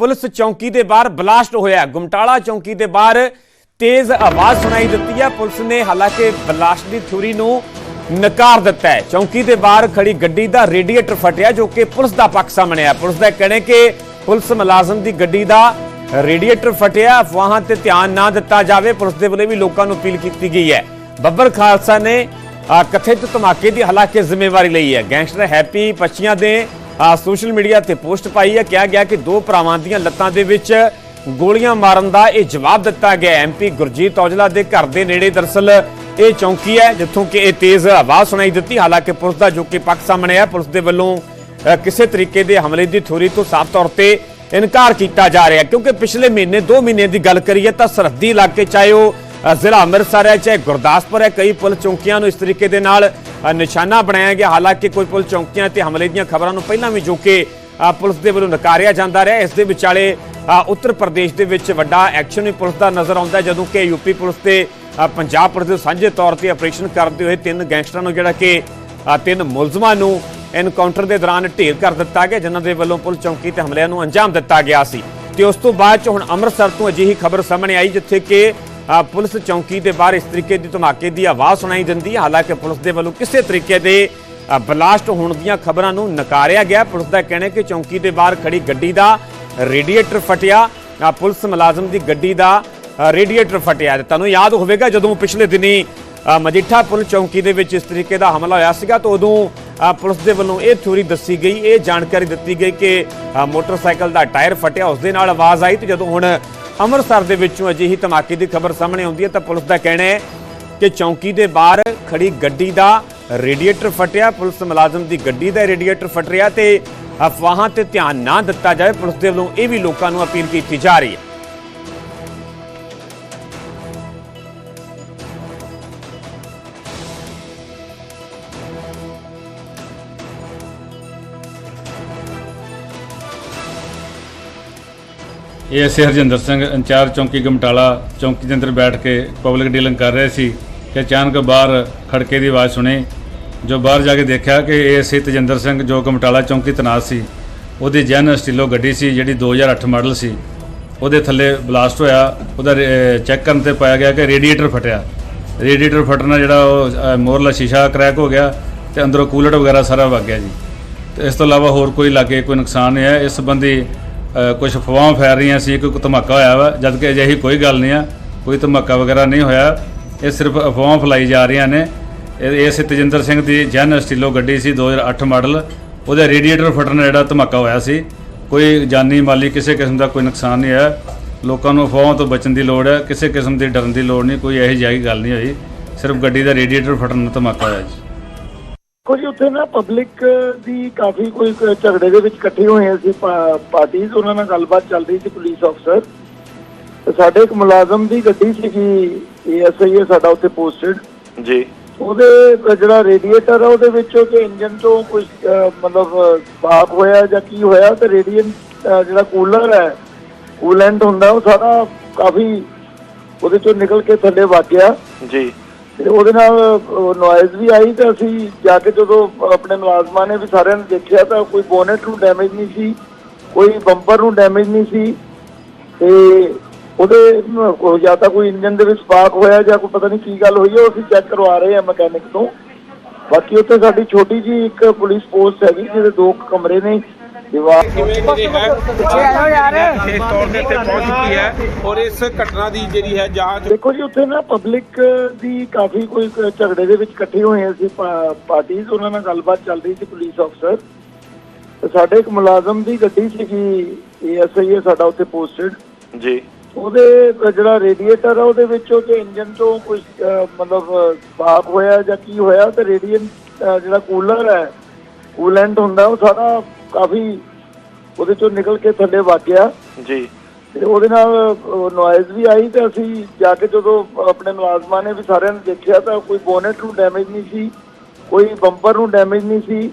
Police ਚੌਂਕੀ ਦੇ ਬਾਹਰ ਬਲਾਸਟ ਹੋਇਆ ਗੁਮਟਾਲਾ ਚੌਂਕੀ ਦੇ ਬਾਹਰ ਤੇਜ਼ ਆਵਾਜ਼ ਸੁਣਾਈ ਦਿੱਤੀ ਹੈ। ਪੁਲਿਸ ਨੇ ਹਾਲਾਂਕਿ ਬਲਾਸਟ ਦੀ ਥਿਊਰੀ ਨੂੰ ਨਕਾਰ ਦਿੱਤਾ ਹੈ। ਚੌਂਕੀ ਦੇ ਬਾਹਰ ਖੜੀ ਗੱਡੀ ਦਾ ਰੇਡੀਏਟਰ ਫਟਿਆ ਜੋ ਕਿ ਪੁਲਿਸ ਦਾ ਪੱਖ ਸਾਹਮਣੇ ਆ ਪੁਲਿਸ ਦਾ ਕਹਿਣਾ ਕਿ ਪੁਲਿਸ ਮੁਲਾਜ਼ਮ ਦੀ ਗੱਡੀ ਦਾ ਰੇਡੀਏਟਰ ਫਟਿਆ। ਅਫਵਾਹਾਂ ਤੇ ਧਿਆਨ ਨਾ ਦਿੱਤਾ ਜਾਵੇ। ਪੁਲਿਸ ਦੇ ਵੱਲੋਂ ਵੀ ਲੋਕਾਂ ਨੂੰ ਅਪੀਲ ਕੀਤੀ ਗਈ ਹੈ। ਬੱਬਰ ਖਾਲਸਾ ਨੇ ਕਥਿਤ ਧਮਾਕੇ ਦੀ ਹਾਲਾਂਕਿ ਜ਼ਿੰਮੇਵਾਰੀ ਲਈ ਹੈ। ਗੈਂਗਸਟਰ ਹੈਪੀ ਪੱਚੀਆਂ ਦੇ ਸੋਸ਼ਲ ਮੀਡੀਆ ਤੇ ਪੋਸਟ ਪਾਈ ਹੈ, ਕਿਹਾ ਗਿਆ ਕਿ ਦੋ ਭਰਾਵਾਂ ਦੀਆਂ ਲੱਤਾਂ ਦੇ ਵਿੱਚ ਗੋਲੀਆਂ ਮਾਰਨ ਦਾ ਇਹ ਜਵਾਬ ਦਿੱਤਾ ਗਿਆ। ਐਮਪੀ ਗੁਰਜੀਤ ਔਜਲਾ ਦੇ ਘਰ ਦੇ ਨੇੜੇ ਦਰਸਲ ਇਹ ਚੌਂਕੀ ਹੈ, ਜਿੱਥੋਂ ਕਿ ਇਹ ਤੇਜ਼ ਆਵਾਜ਼ ਸੁਣਾਈ ਦਿੱਤੀ। ਹਾਲਾਂਕਿ ਪੁਲਿਸ ਦਾ ਜੋ ਕਿ ਪੱਖ ਸਾਹਮਣੇ ਹੈ, ਪੁਲਿਸ ਦੇ ਵੱਲੋਂ ਕਿਸੇ ਤਰੀਕੇ ਦੇ ਹਮਲੇ ਦੀ ਥਿਊਰੀ ਤੋਂ ਸਾਫ਼ ਤੌਰ ਤੇ ਇਨਕਾਰ ਕੀਤਾ ਜਾ ਰਿਹਾ ਕਿਉਂਕਿ ਪਿਛਲੇ ਮਹੀਨੇ 2 ਮਹੀਨੇ ਦੀ ਗੱਲ ਕਰੀਏ ਤਾਂ ਸਰਹੱਦੀ ਇਲਾਕੇ ਚਾਹੇ ਉਹ ਜ਼ਿਲ੍ਹਾ ਅੰਮ੍ਰਿਤਸਰ ਹੈ ਚਾਹੇ ਗੁਰਦਾਸਪੁਰ ਹੈ, ਕਈ ਪੁਲਿਸ ਚੌਂਕੀਆਂ ਨੂੰ ਇਸ ਤਰੀਕੇ ਦੇ ਨਾਲ ਨਿਸ਼ਾਨਾ ਬਣਾਇਆ ਗਿਆ। ਹਾਲਾਂਕਿ ਕੋਈ ਪੁਲਿਸ ਚੌਂਕੀਆਂ ਤੇ ਹਮਲੇ ਦੀਆਂ ਖਬਰਾਂ ਨੂੰ ਪਹਿਲਾਂ ਵੀ ਜੋ ਕਿ ਪੁਲਿਸ ਦੇ ਵੱਲੋਂ ਨਕਾਰਿਆ ਜਾਂਦਾ ਰਿਹਾ। ਇਸ ਦੇ ਵਿਚਾਲੇ ਉੱਤਰ ਪ੍ਰਦੇਸ਼ ਦੇ ਵਿੱਚ ਵੱਡਾ ਐਕਸ਼ਨ ਵੀ ਪੁਲਿਸ ਦਾ ਨਜ਼ਰ ਆਉਂਦਾ ਜਦੋਂ ਕਿ ਯੂਪੀ ਪੁਲਿਸ ਤੇ ਪੰਜਾਬ ਪੁਲਿਸ ਦੇ ਸਾਂਝੇ ਤੌਰ ਤੇ ਆਪਰੇਸ਼ਨ ਕਰਦੇ ਹੋਏ ਤਿੰਨ ਗੈਂਗਸਟਰਾਂ ਨੂੰ ਜਿਹੜਾ ਕਿ ਤਿੰਨ ਮੁਲਜ਼ਮਾਂ ਨੂੰ ਐਨਕਾਊਂਟਰ ਦੇ ਦੌਰਾਨ ਢੇਰ ਕਰ ਦਿੱਤਾ ਗਿਆ, ਜਿਨ੍ਹਾਂ ਦੇ ਵੱਲੋਂ ਪੁਲਿਸ ਚੌਂਕੀ ਤੇ ਹਮਲਿਆਂ ਨੂੰ ਅੰਜਾਮ ਦਿੱਤਾ ਗਿਆ ਸੀ। ਤੇ ਉਸ ਤੋਂ ਬਾਅਦ ਚ ਹੁਣ ਅੰਮ੍ਰਿਤਸਰ ਤੋਂ ਅਜਿਹੀ ਖਬਰ ਸਾਹਮਣੇ ਆਈ, ਜਿੱਥੇ ਕਿ ਪੁਲਿਸ ਚੌਂਕੀ ਦੇ ਬਾਹਰ ਇਸ ਤਰੀਕੇ ਦੀ ਧਮਾਕੇ ਦੀ ਆਵਾਜ਼ ਸੁਣਾਈ ਦਿੰਦੀ ਹੈ। ਹਾਲਾਂਕਿ ਪੁਲਿਸ ਦੇ ਵੱਲੋਂ ਕਿਸੇ ਤਰੀਕੇ ਦੇ ਬਲਾਸਟ ਹੋਣ ਦੀਆਂ ਖਬਰਾਂ ਨੂੰ ਨਕਾਰਿਆ ਗਿਆ। ਪੁਲਿਸ ਦਾ ਕਹਿਣਾ ਹੈ ਕਿ ਚੌਂਕੀ ਦੇ ਬਾਹਰ ਖੜੀ ਗੱਡੀ ਦਾ ਰੇਡੀਏਟਰ ਫਟਿਆ। ਪੁਲਿਸ ਮੁਲਾਜ਼ਮ ਦੀ ਗੱਡੀ ਦਾ ਰੇਡੀਏਟਰ ਫਟਿਆ। ਤੁਹਾਨੂੰ ਯਾਦ ਹੋਵੇਗਾ ਜਦੋਂ ਪਿਛਲੇ ਦਿਨੀ ਮਜੀਠਾ ਪੁਲਿਸ ਚੌਂਕੀ ਦੇ ਵਿੱਚ ਇਸ ਤਰੀਕੇ ਦਾ ਹਮਲਾ ਹੋਇਆ ਸੀਗਾ, ਤਾਂ ਉਦੋਂ ਪੁਲਿਸ ਦੇ ਵੱਲੋਂ ਇਹ ਥਿਊਰੀ ਦੱਸੀ ਗਈ। ਇਹ ਜਾਣਕਾਰੀ ਦਿੱਤੀ ਗਈ ਕਿ ਮੋਟਰਸਾਈਕਲ ਦਾ ਟਾਇਰ ਫਟਿਆ, ਉਸ ਦੇ ਨਾਲ ਆਵਾਜ਼ ਆਈ। ਤੇ ਜਦੋਂ ਹੁਣ ਅੰਮ੍ਰਿਤਸਰ ਦੇ ਵਿੱਚੋਂ ਅਜਿਹੀ ਧਮਾਕੇ ਦੀ ਖਬਰ ਸਾਹਮਣੇ ਆਉਂਦੀ ਹੈ ਤਾਂ ਪੁਲਿਸ ਦਾ ਕਹਿਣਾ ਹੈ ਕਿ ਚੌਂਕੀ ਦੇ ਬਾਹਰ ਖੜੀ ਗੱਡੀ ਦਾ ਰੇਡੀਏਟਰ ਫਟਿਆ, ਪੁਲਿਸ ਮੁਲਾਜ਼ਮ ਦੀ ਗੱਡੀ ਦਾ ਰੇਡੀਏਟਰ ਫਟ ਰਿਹਾ ਤੇ ਅਫਵਾਹਾਂ ਤੇ ਧਿਆਨ ਨਾ ਦਿੱਤਾ ਜਾਵੇ। ਪੁਲਿਸ ਦੇ ਵੱਲੋਂ ਇਹ ਵੀ ਲੋਕਾਂ ਨੂੰ ਅਪੀਲ ਕੀਤੀ ਜਾ ਰਹੀ ਹੈ। ਇਹ ਅਸੀਂ ਹਰਜਿੰਦਰ ਸਿੰਘ ਇੰਚਾਰਜ ਚੌਂਕੀ ਗਮਟਾਲਾ, ਚੌਂਕੀ ਦੇ ਅੰਦਰ ਬੈਠ ਕੇ ਪਬਲਿਕ ਡੀਲਿੰਗ ਕਰ ਰਹੇ ਸੀ ਕਿ ਅਚਾਨਕ ਬਾਹਰ ਖੜਕੇ ਦੀ ਆਵਾਜ਼ ਸੁਣੀ, ਜੋ ਬਾਹਰ ਜਾ ਕੇ ਦੇਖਿਆ ਕਿ ਇਹ ਸੀ ਤਜਿੰਦਰ ਸਿੰਘ ਜੋ ਗਮਟਾਲਾ ਚੌਂਕੀ ਤਨਾਤ ਸੀ। ਉਹਦੀ ਜੈਨ ਸਟੀਲੋ ਗੱਡੀ ਸੀ, ਜਿਹੜੀ 2008 ਮਾਡਲ ਸੀ। ਉਹਦੇ ਥੱਲੇ ਬਲਾਸਟ ਹੋਇਆ, ਉਹਦਾ ਚੈੱਕ ਕਰਨ ਤੇ ਪਾਇਆ ਗਿਆ ਕਿ ਰੇਡੀਏਟਰ ਫਟਿਆ। ਰੇਡੀਏਟਰ ਫਟਣ ਨਾਲ ਜਿਹੜਾ ਉਹ ਮੋਰਲਾ ਸ਼ੀਸ਼ਾ ਕ੍ਰੈਕ ਹੋ ਗਿਆ ਤੇ ਅੰਦਰੋਂ ਕੂਲਰ ਵਗੈਰਾ ਸਾਰਾ ਵਗ ਗਿਆ ਜੀ। ਤੇ ਇਸ ਤੋਂ ਇਲਾਵਾ ਹੋਰ ਕੋਈ ਲਾਗੇ ਕੋਈ ਨੁਕਸਾਨ ਨਹੀਂ ਹੈ। ਇਸ ਸੰਬੰਧੀ ਕੁਝ ਅਫਵਾਹਾਂ ਫੈਲ ਰਹੀਆਂ ਸੀ ਕੋਈ ਧਮਾਕਾ ਹੋਇਆ ਵਾ ਜਦ ਕਿ ਅਜਿਹੀ ਕੋਈ ਗੱਲ ਨਹੀਂ ਆ, ਕੋਈ ਧਮਾਕਾ ਵਗੈਰਾ ਨਹੀਂ ਹੋਇਆ। ਇਹ ਸਿਰਫ ਅਫਵਾਹਾਂ ਫੈਲਾਈ ਜਾ ਰਹੀਆਂ ਨੇ। ਇਹ ਇਹ ਤਜਿੰਦਰ ਸਿੰਘ ਦੀ ਜਨ ਸਟੀਲੋ ਗੱਡੀ ਸੀ 2008 ਮਾਡਲ। ਉਹਦਾ ਰੇਡੀਏਟਰ ਫਟਣ ਨਾਲ ਜਿਹੜਾ ਧਮਾਕਾ ਹੋਇਆ ਸੀ। ਕੋਈ ਜਾਨੀ ਮਾਲੀ ਕਿਸੇ ਕਿਸਮ ਦਾ ਕੋਈ ਨੁਕਸਾਨ ਨਹੀਂ ਹੋਇਆ। ਲੋਕਾਂ ਨੂੰ ਅਫਵਾਹਾਂ ਤੋਂ ਬਚਣ ਦੀ ਲੋੜ ਹੈ, ਕਿਸੇ ਕਿਸਮ ਦੀ ਡਰਨ ਦੀ ਲੋੜ ਨਹੀਂ, ਕੋਈ ਇਹੋ ਜਿਹੀ ਗੱਲ ਨਹੀਂ ਹੋਈ। ਸਿਰਫ ਗੱਡੀ ਦਾ ਰੇਡੀਏਟਰ ਫਟਣ ਨਾਲ ਧਮਾਕਾ ਹੋਇਆ ਜੀ। ਕੁਝ ਉੱਥੇ ਨਾ ਪਬਲਿਕ ਦੀ ਕਾਫੀ ਕੋਈ ਝਗੜੇ ਦੇ ਵਿੱਚ ਇਕੱਠੇ ਹੋਏ ਸੀ ਪਾਰਟੀਆਂ ਉਹਨਾਂ ਨਾਲ ਗੱਲਬਾਤ ਚੱਲ ਰਹੀ ਸੀ ਪੁਲਿਸ ਅਫਸਰ ਤੇ ਸਾਡੇ ਇੱਕ ਮੁਲਾਜ਼ਮ ਦੀ ਗੱਡੀ ਸੀਗੀ ਏਐਸਆਈ ਹੈ ਸਾਡਾ ਉੱਥੇ ਪੋਸਟਡ ਜੀ। ਉਹਦੇ ਜਿਹੜਾ ਰੇਡੀਏਟਰ ਆ ਉਹਦੇ ਵਿੱਚੋਂ ਕਿ ਇੰਜਨ ਤੋਂ ਕੁਝ ਮਤਲਬ ਸਪਾਰਕ ਹੋਇਆ ਜਾਂ ਕੀ ਹੋਇਆ ਤੇ ਰੇਡੀਅਨ ਜਿਹੜਾ ਕੂਲਰ ਹੈ ਕੂਲੈਂਟ ਹੁੰਦਾ ਉਹ ਸਾਰਾ ਕਾਫੀ ਉਹਦੇ ਚੋਂ ਨਿਕਲ ਕੇ ਥੱਲੇ ਵੱਗ ਗਿਆ। ਜੀ। ਤੇ ਉਹਦੇ ਨਾਲ ਨੋਇਜ਼ ਵੀ ਆਈ ਤੇ ਅਸੀਂ ਜਾ ਕੇ ਜਦੋਂ ਆਪਣੇ ਮੁਲਾਜ਼ਮਾਂ ਨੇ ਵੀ ਸਾਰਿਆਂ ਨੇ ਦੇਖਿਆ ਤਾਂ ਕੋਈ ਬੋਨਟ ਨੂੰ ਡੈਮੇਜ ਨਹੀਂ ਸੀ, ਕੋਈ ਬੰਪਰ ਨੂੰ ਡੈਮੇਜ ਨਹੀਂ ਸੀ ਤੇ ਉਹਦੇ ਜਾਂ ਤਾਂ ਕੋਈ ਇੰਜਨ ਦੇ ਵਿੱਚ ਸਪਾਰਕ ਹੋਇਆ ਜਾਂ ਕੋਈ ਪਤਾ ਨਹੀਂ ਕੀ ਗੱਲ ਹੋਈ ਹੈ ਉਹ ਅਸੀਂ ਚੈੱਕ ਕਰਵਾ ਰਹੇ ਹਾਂ ਮਕੈਨਿਕ ਤੋਂ। ਬਾਕੀ ਉੱਥੇ ਸਾਡੀ ਛੋਟੀ ਜੀ ਇੱਕ ਪੁਲਿਸ ਪੋਸਟ ਹੈਗੀ ਜਿਹਦੇ ਦੋ ਕਮਰੇ ਨੇ। ਦੀਵਾਰ ਵਿਸ਼ੇਸ਼ ਤੌਰ ਤੇ ਇੱਥੇ ਪਹੁੰਚ ਚੁੱਕੀ ਹੈ ਔਰ ਇਸ ਘਟਨਾ ਦੀ ਜਿਹੜੀ ਹੈ ਜਾਂਚ ਦੇਖੋ ਜੀ ਉੱਥੇ ਨਾ ਪਬਲਿਕ ਦੀ ਕਾਫੀ ਕੋਈ ਕ- ਝਗੜੇ ਦੇ ਵਿੱਚ ਇਕੱਠੇ ਹੋਏ ਸੀ ਪਾਰਟੀਆਂ ਉਹਨਾਂ ਨਾਲ ਗੱਲਬਾਤ ਚੱਲ ਰਹੀ ਸੀ ਪੁਲਿਸ ਅਫਸਰ ਤੇ ਸਾਡੇ ਇੱਕ ਮੁਲਾਜ਼ਮ ਦੀ ਗੱਡੀ ਸੀਗੀ ਏਐਸਆਈ ਹੈ ਸਾਡਾ ਉੱਥੇ ਪੋਸਟਡ ਜੀ। ਉਹਦੇ ਜਿਹੜਾ ਰੇਡੀਏਟਰ ਆ ਉਹਦੇ ਵਿੱਚੋਂ ਕਿ ਇੰਜਨ ਤੋਂ ਕੁਝ ਮਤਲਬ ਸਪਾਰਕ ਹੋਇਆ ਜਾਂ ਕੀ ਹੋਇਆ ਤੇ ਰੇਡੀਅਨ ਜਿਹੜਾ ਕੂਲਰ ਹੈ ਕੂਲੈਂਟ ਹੁੰਦਾ ਉਹ ਸਾਰਾ ਕਾਫੀ ਉਹਦੇ ਚੋਂ ਨਿਕਲ ਕੇ ਥੱਲੇ ਵੱਗ ਗਿਆ। ਜੀ। ਤੇ ਉਹਦੇ ਨਾਲ ਨੋਇਜ਼ ਵੀ ਆਈ ਤੇ ਅਸੀਂ ਜਾ ਕੇ ਜਦੋਂ ਆਪਣੇ ਮੁਲਾਜ਼ਮਾਂ ਨੇ ਵੀ ਸਾਰਿਆਂ ਨੇ ਦੇਖਿਆ ਤਾਂ ਕੋਈ ਬੋਨਟ ਨੂੰ ਡੈਮੇਜ ਨਹੀਂ ਸੀ ਕੋਈ ਬੰਪਰ ਨੂੰ ਡੈਮੇਜ ਨਹੀਂ ਸੀ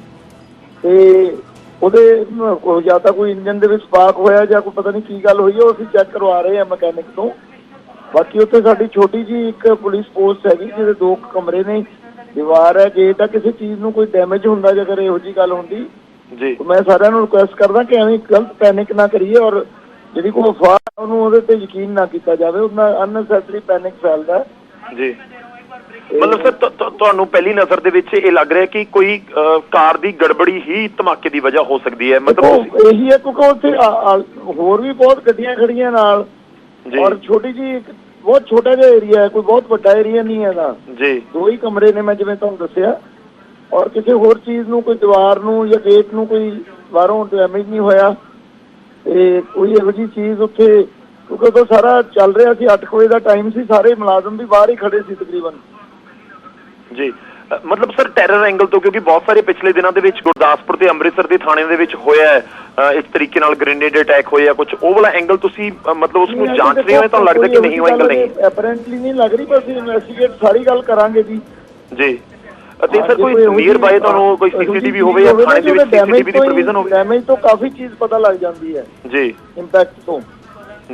ਤੇ ਉਹਦੇ ਉਹ ਜਾਂ ਤਾਂ ਕੋਈ ਇੰਜਨ ਦੇ ਵਿੱਚ ਸਪਾਰਕ ਹੋਇਆ ਜਾਂ ਕੋਈ ਪਤਾ ਨਹੀਂ ਕੀ ਗੱਲ ਹੋਈ ਹੈ ਉਹ ਅਸੀਂ ਚੈੱਕ ਕਰਵਾ ਰਹੇ ਹਾਂ ਮਕੈਨਿਕ ਤੋਂ। ਬਾਕੀ ਉੱਥੇ ਸਾਡੀ ਛੋਟੀ ਜੀ ਇੱਕ ਪੁਲਿਸ ਪੋਸਟ ਹੈਗੀ ਜਿਹਦੇ ਦੋ ਕਮਰੇ ਨੇ ਦੀਵਾਰ ਹੈ ਜੇ ਤਾਂ ਕਿਸੇ ਚੀਜ਼ ਨੂੰ ਕੋਈ ਡੈਮੇਜ ਹੁੰਦਾ ਜੇਕਰ ਇਹੋ ਜੀ ਗੱਲ ਹੁੰਦੀ ਜੀ। ਮੈਂ ਸਾਰਿਆਂ ਨੂੰ ਰਿਕੁਐਸਟ ਕਰਦਾ ਕਿ ਐਵੇਂ ਗਲਤ ਪੈਨਿਕ ਨਾ ਕਰੀਏ ਔਰ ਜਿਹੜੀ ਕੋਈ ਅਫਵਾਹ ਹੈ, ਉਹਨੂੰ ਉਹਦੇ ਤੇ ਯਕੀਨ ਨਾ ਕੀਤਾ ਜਾਵੇ। ਉਹਨਾਂ ਅਨਨੈਸੈਸਰੀ ਪੈਨਿਕ ਫੈਲਦਾ ਹੈ। ਜੀ। ਮਤਲਬ ਸਰ ਤੁਹਾਨੂੰ ਪਹਿਲੀ ਨਜ਼ਰ ਦੇ ਵਿੱਚ ਇਹ ਲੱਗ ਰਿਹਾ ਕਿ ਕੋਈ ਕਾਰ ਦੀ ਗੜਬੜੀ ਹੀ ਧਮਾਕੇ ਦੀ ਵਜ੍ਹਾ ਹੋ ਸਕਦੀ ਹੈ? ਮਤਲਬ ਇਹੀ ਹੈ ਕਿਉਂਕਿ ਉੱਥੇ ਹੋਰ ਵੀ ਬਹੁਤ ਗੱਡੀਆਂ ਖੜੀਆਂ ਨਾਲ ਔਰ ਛੋਟੀ ਜੀ ਇੱਕ ਬਹੁਤ ਛੋਟਾ ਜਿਹਾ ਏਰੀਆ ਹੈ ਕੋਈ ਬਹੁਤ ਵੱਡਾ ਏਰੀਆ ਨਹੀਂ ਹੈਗਾ ਜੀ। ਦੋ ਹੀ ਕਮਰੇ ਨੇ ਮੈਂ ਜਿਵੇਂ ਤੁਹਾਨੂੰ ਦੱਸਿਆ। ਔਰ ਕਿਸੇ ਹੋਰ ਚੀਜ਼ ਨੂੰ ਕੋਈ ਦੀਵਾਰ ਨੂੰ ਜਾਂ ਗੇਟ ਨੂੰ ਕੋਈ ਬਾਹਰੋਂ ਡੈਮੇਜ ਨਹੀਂ ਹੋਇਆ। ਤੇ ਕੋਈ ਇਹੋ ਜਿਹੀ ਚੀਜ਼ ਉੱਥੇ ਕਿਉਂਕਿ ਉਦੋਂ ਸਾਰਾ ਚੱਲ ਰਿਹਾ ਸੀ 8 ਵਜੇ ਦਾ ਟਾਈਮ ਸੀ ਸਾਰੇ ਮੁਲਾਜ਼ਮ ਵੀ ਬਾਹਰ ਹੀ ਖੜੇ ਸੀ ਤਕਰੀਬਨ। ਜੀ ਮਤਲਬ ਸਰ ਟੈਰਰ ਐਂਗਲ ਤੋਂ ਕਿਉਂਕਿ ਬਹੁਤ ਸਾਰੇ ਪਿਛਲੇ ਦਿਨਾਂ ਦੇ ਵਿੱਚ ਗੁਰਦਾਸਪੁਰ ਤੇ ਅੰਮ੍ਰਿਤਸਰ ਦੇ ਥਾਣੇ ਦੇ ਵਿੱਚ ਹੋਇਆ ਇਸ ਤਰੀਕੇ ਨਾਲ ਗ੍ਰੇਨੇਡ ਅਟੈਕ ਹੋਇਆ ਕੁਝ ਉਹ ਵਾਲਾ ਐਂਗਲ ਤੁਸੀਂ ਮਤਲਬ ਉਸ ਨੂੰ ਜਾਂਚ ਰਹੇ ਹੋ ਤੁਹਾਨੂੰ ਲੱਗਦਾ ਕਿ ਨਹੀਂ ਉਹ ਐਂਗਲ ਨਹੀਂ? ਅਪਰੈਂਟਲੀ ਨਹੀਂ ਲੱਗ ਰਹੀ ਪਰ ਅਸੀਂ ਇਨਵੈਸਟੀਗੇਟ ਸਾਰੀ ਗੱਲ ਕਰਾਂਗੇ ਜੀ। ਜੀ। ਅਤੇ ਸਰ ਕੋਈ ਨੀਅਰ ਬਾਏ ਤੁਹਾਨੂੰ ਕੋਈ ਸੀਸੀਟੀਵੀ ਹੋਵੇ ਜਾਂ ਥਾਣੇ ਦੇ ਵਿੱਚ ਸੀਸੀਟੀਵੀ ਦੀ ਪ੍ਰੋਵੀਜ਼ਨ ਹੋਵੇ? ਡੈਮੇਜ ਤੋਂ ਕਾਫੀ ਚੀਜ਼ ਪਤਾ ਲੱਗ ਜਾਂਦੀ ਹੈ। ਜੀ। ਇੰਪੈਕਟ ਤੋਂ।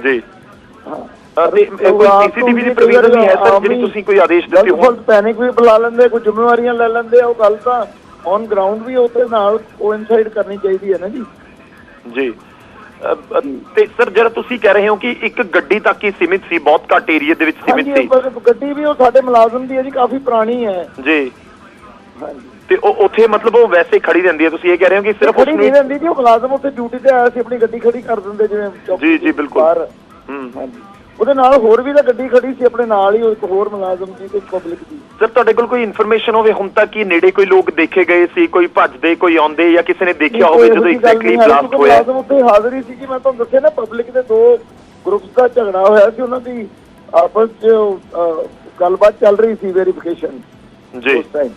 ਜੀ। ਹਾਂ। ਅ, ਤੇ ਅ, ਕੋਈ ਸੀਸੀਟੀਵੀ ਦੀ ਪ੍ਰੋਵੀਜ਼ਨ ਨਹੀਂ ਹੈ ਸਰ ਜਿਹੜੀ ਤੁਸੀਂ ਕੋਈ ਆਦੇਸ਼ ਦਿੱਤੇ ਹੋ ਗਲਤ ਪੈਨਿਕ ਵੀ ਬੁਲਾ ਲੈਂਦੇ ਕੋਈ ਜ਼ਿੰਮੇਵਾਰੀਆਂ ਲੈ ਲੈਂਦੇ ਆ ਉਹ ਗੱਲ ਤਾਂ ਔਨ ਗਰਾਊਂਡ ਵੀ ਉਹਦੇ ਨਾਲ ਕੋਇਨਸਾਈਡ ਕਰਨੀ ਚਾਹੀਦੀ ਹੈ ਨਾ ਜੀ। ਜੀ। ਤੇ ਸਰ ਜਿਹੜਾ ਤੁਸੀਂ ਕਹਿ ਰਹੇ ਹੋ ਕਿ ਇੱਕ ਗੱਡੀ ਤੱਕ ਹੀ ਸੀਮਿਤ ਸੀ ਬਹੁਤ ਘੱਟ ਏਰੀਆ ਦੇ ਵਿੱਚ ਸੀਮਿਤ ਸੀ। ਗੱਡੀ ਵੀ ਉਹ ਸਾਡੇ ਮੁਲਾਜ਼ਮ ਦੀ ਹੈ ਜੀ ਕਾਫੀ ਪੁਰਾਣੀ ਹੈ। ਜੀ। ਤੇ ਉਹ ਉੱਥੇ ਮਤਲਬ ਉਹ ਵੈਸੇ ਖੜੀ ਰਹਿੰਦੀ ਹੈ ਤੁਸੀਂ ਇਹ ਕਹਿ ਰਹੇ ਹੋ ਕਿ ਸਿਰਫ ਉਸ ਨੂੰ ਰਹਿੰਦੀ ਜੀ ਉਹ ਮੁਲਾਜ਼ਮ ਉੱਥੇ ਡਿਊਟੀ ਤੇ ਆਇਆ ਸੀ ਆਪਣੀ ਗੱਡੀ ਖੜੀ ਕਰ ਦਿੰਦੇ ਜਿਵੇਂ ਜੀ, ਜੀ, ਬਿਲਕੁਲ। ਹੂੰ। ਹਾਂਜੀ। ਉਹਦੇ ਨਾਲ ਹੋਰ ਵੀ ਤਾਂ ਗੱਡੀ ਖੜੀ ਸੀ ਆਪਣੇ ਨਾਲ ਹੀ ਉਹ ਇੱਕ ਹੋਰ ਮੁਲਾਜ਼ਮ ਸੀ ਤੇ ਪਬਲਿਕ ਦੀ ਸਰ ਤੁਹਾਡੇ ਕੋਲ ਕੋਈ ਇਨਫੋਰਮੇਸ਼ਨ ਹੋਵੇ ਹੁਣ ਤੱਕ ਕੀ ਨੇੜੇ ਕੋਈ ਲੋਕ ਦੇਖੇ ਗਏ ਸੀ ਕੋਈ ਭੱਜਦੇ ਕੋਈ ਆਉਂਦੇ ਜਾਂ ਕਿਸੇ ਨੇ ਦੇਖਿਆ ਹੋਵੇ ਜਦੋਂ ਐਗਜ਼ੈਕਟਲੀ ਬਲਾਸਟ ਹੋਇਆ। ਮੁਲਾਜ਼ਮ ਉੱਥੇ ਹਾਜ਼ਰ ਹੀ ਸੀ ਕਿ ਮੈਂ ਤੁਹਾਨੂੰ ਦੱਸਿਆ ਨਾ ਪਬਲਿਕ ਦੇ ਦੋ ਗਰੁੱਪਸ ਦਾ ਝਗੜਾ ਹੋਇਆ ਸੀ ਉਹਨਾਂ ਦੀ ਆਪਸ ਚ ਗੱਲਬਾਤ ਚੱਲ ਰਹੀ ਸੀ ਵੈਰੀਫਿਕੇਸ਼ਨ ਜੀ। ਉਸ ਟਾਈਮ